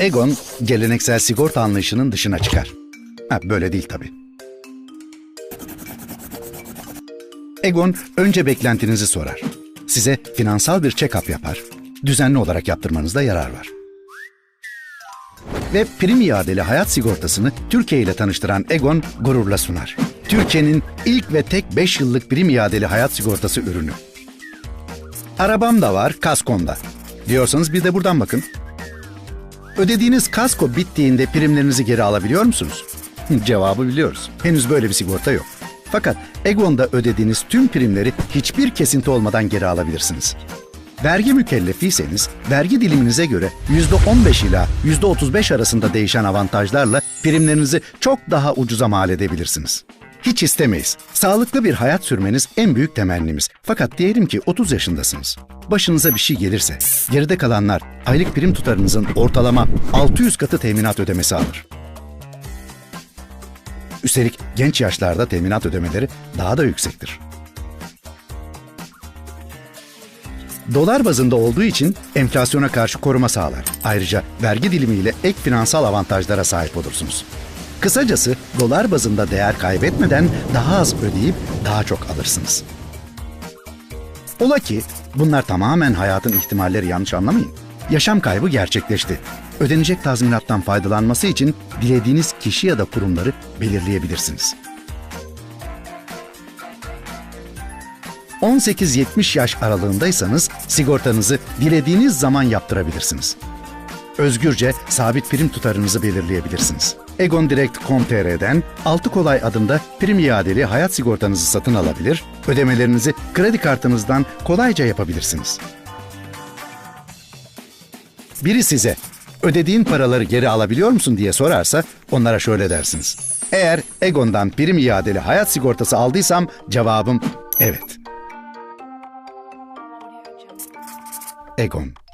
Egon, geleneksel sigorta anlayışının dışına çıkar. Ha, böyle değil tabii. Egon önce beklentinizi sorar. Size finansal bir check-up yapar. Düzenli olarak yaptırmanızda yarar var. Ve prim iadeli hayat sigortasını Türkiye ile tanıştıran Egon gururla sunar. Türkiye'nin ilk ve tek 5 yıllık prim iadeli hayat sigortası ürünü. Arabam da var, kaskom da. Diyorsanız bir de buradan bakın. Ödediğiniz kasko bittiğinde primlerinizi geri alabiliyor musunuz? Cevabı biliyoruz. Henüz böyle bir sigorta yok. Fakat Egon'da ödediğiniz tüm primleri hiçbir kesinti olmadan geri alabilirsiniz. Vergi mükellefiyseniz vergi diliminize göre %15 ila %35 arasında değişen avantajlarla primlerinizi çok daha ucuza mal edebilirsiniz. Hiç istemeyiz. Sağlıklı bir hayat sürmeniz en büyük temennimiz. Fakat diyelim ki 30 yaşındasınız. Başınıza bir şey gelirse, geride kalanlar aylık prim tutarınızın ortalama 600 katı teminat ödemesi alır. Üstelik genç yaşlarda teminat ödemeleri daha da yüksektir. Dolar bazında olduğu için enflasyona karşı koruma sağlar. Ayrıca vergi dilimiyle ek finansal avantajlara sahip olursunuz. Kısacası dolar bazında değer kaybetmeden daha az ödeyip daha çok alırsınız. Ola ki bunlar tamamen hayatın ihtimalleri yanlış anlamayın. Yaşam kaybı gerçekleşti. Ödenecek tazminattan faydalanması için dilediğiniz kişi ya da kurumları belirleyebilirsiniz. 18-70 yaş aralığındaysanız sigortanızı dilediğiniz zaman yaptırabilirsiniz. Özgürce sabit prim tutarınızı belirleyebilirsiniz. Egon Direkt.com.tr'den 6 kolay adımda prim iadeli hayat sigortanızı satın alabilir, ödemelerinizi kredi kartınızdan kolayca yapabilirsiniz. Biri size ödediğin paraları geri alabiliyor musun diye sorarsa onlara şöyle dersiniz. Eğer Egon'dan prim iadeli hayat sigortası aldıysam cevabım evet. Egon